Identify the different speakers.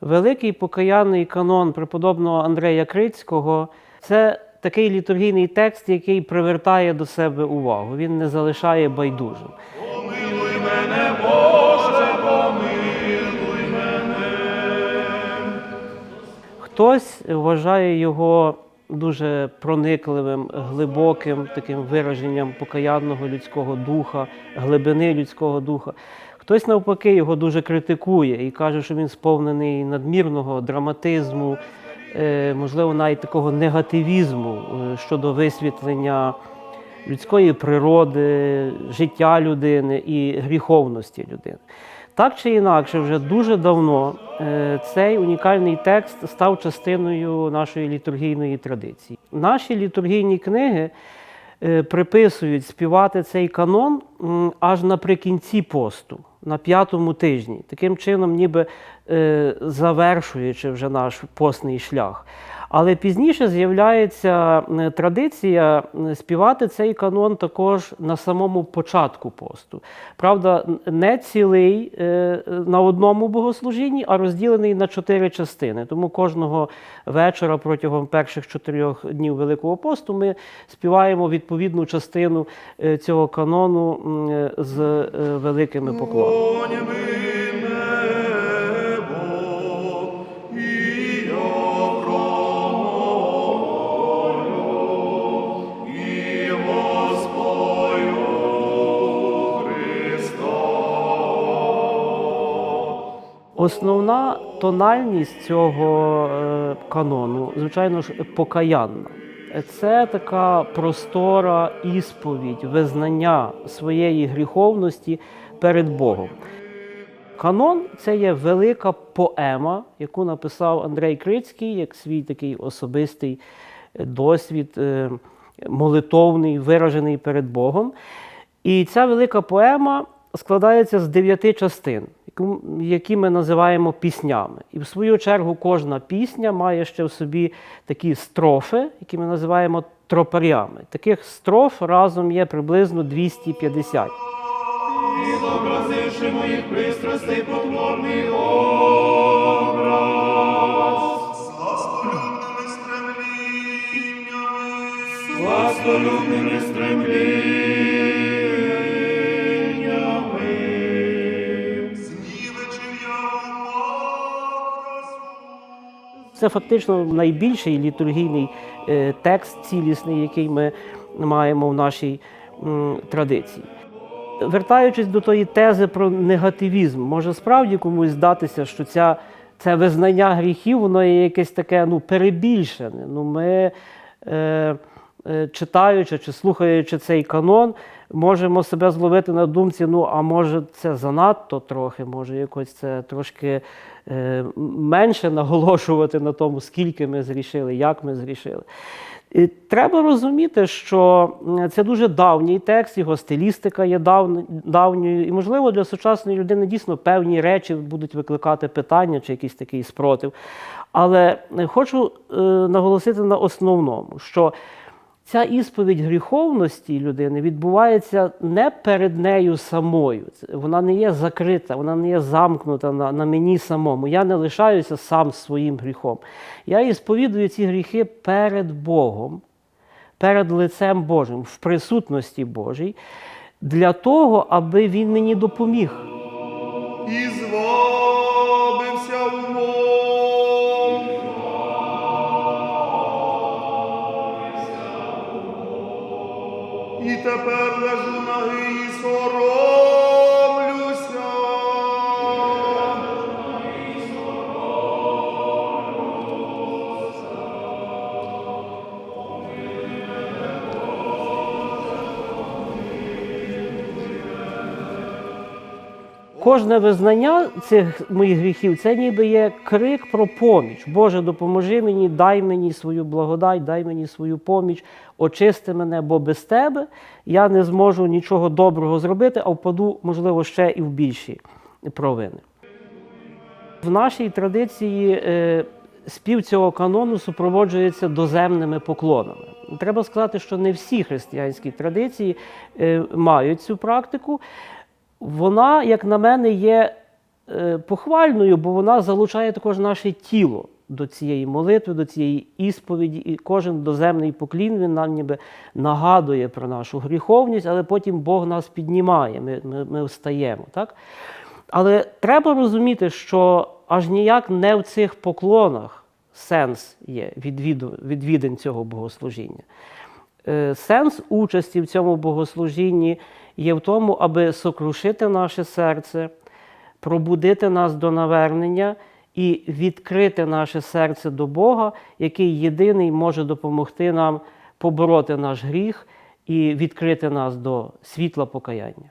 Speaker 1: Великий покаянний канон преподобного Андрея Крицького це такий літургійний текст, який привертає до себе увагу. Він не залишає байдужим.
Speaker 2: Помилуй мене, Боже, помилуй мене.
Speaker 1: Хтось вважає його дуже проникливим, глибоким таким вираженням покаянного людського духа, глибини людського духа. Хтось навпаки його дуже критикує і каже, що він сповнений надмірного драматизму, е, можливо, навіть такого негативізму е, щодо висвітлення людської природи, життя людини і гріховності людини. Так чи інакше, вже дуже давно е, цей унікальний текст став частиною нашої літургійної традиції. Наші літургійні книги приписують співати цей канон аж наприкінці посту, на п'ятому тижні, таким чином, ніби е, завершуючи вже наш постний шлях. Але пізніше з'являється традиція співати цей канон також на самому початку посту. Правда, не цілий е, на одному богослужінні, а розділений на чотири частини. Тому кожного вечора протягом перших чотирьох днів Великого посту ми співаємо відповідну частину е, цього канону з е, великими поклонами. Основна тональність цього е, канону, звичайно ж, покаянна. Це така простора ісповідь, визнання своєї гріховності перед Богом. Канон це є велика поема, яку написав Андрей Крицький як свій такий особистий е, досвід, е, молитовний, виражений перед Богом. І ця велика поема складається з дев'яти частин, які ми називаємо піснями. І в свою чергу кожна пісня має ще в собі такі строфи, які ми називаємо тропарями. Таких строф разом є приблизно 250.
Speaker 2: І зобразивши моїх пристрастей потворний
Speaker 1: Це фактично найбільший літургійний е, текст цілісний, який ми маємо в нашій традиції. Вертаючись до тої тези про негативізм, може справді комусь здатися, що ця, це визнання гріхів, воно є якесь таке ну, перебільшене. Ну, ми, е, е, читаючи чи слухаючи цей канон, можемо себе зловити на думці, ну, а може це занадто трохи, може якось це трошки менше наголошувати на тому, скільки ми зрішили, як ми зрішили. І треба розуміти, що це дуже давній текст, його стилістика є дав- давньою, і, можливо, для сучасної людини дійсно певні речі будуть викликати питання чи якийсь такий спротив. Але е, хочу е, наголосити на основному, що ця ісповідь гріховності людини відбувається не перед нею самою. Вона не є закрита, вона не є замкнута на, на мені самому. Я не лишаюся сам своїм гріхом. Я ісповідую ці гріхи перед Богом, перед лицем Божим, в присутності Божій, для того, аби Він мені допоміг. Кожне визнання цих моїх гріхів це ніби є крик про поміч. Боже, допоможи мені, дай мені свою благодать, дай мені свою поміч, очисти мене, бо без тебе я не зможу нічого доброго зробити, а впаду, можливо, ще і в більші провини. В нашій традиції е, спів цього канону супроводжується доземними поклонами. Треба сказати, що не всі християнські традиції е, мають цю практику. Вона, як на мене, є е, похвальною, бо вона залучає також наше тіло до цієї молитви, до цієї ісповіді, і кожен доземний поклін він нам ніби нагадує про нашу гріховність, але потім Бог нас піднімає, ми, ми, ми встаємо. Так? Але треба розуміти, що аж ніяк не в цих поклонах сенс є відвідин цього богослужіння. Е, Сенс участі в цьому богослужінні є в тому, аби сокрушити наше серце, пробудити нас до навернення і відкрити наше серце до Бога, який єдиний може допомогти нам побороти наш гріх і відкрити нас до світла покаяння.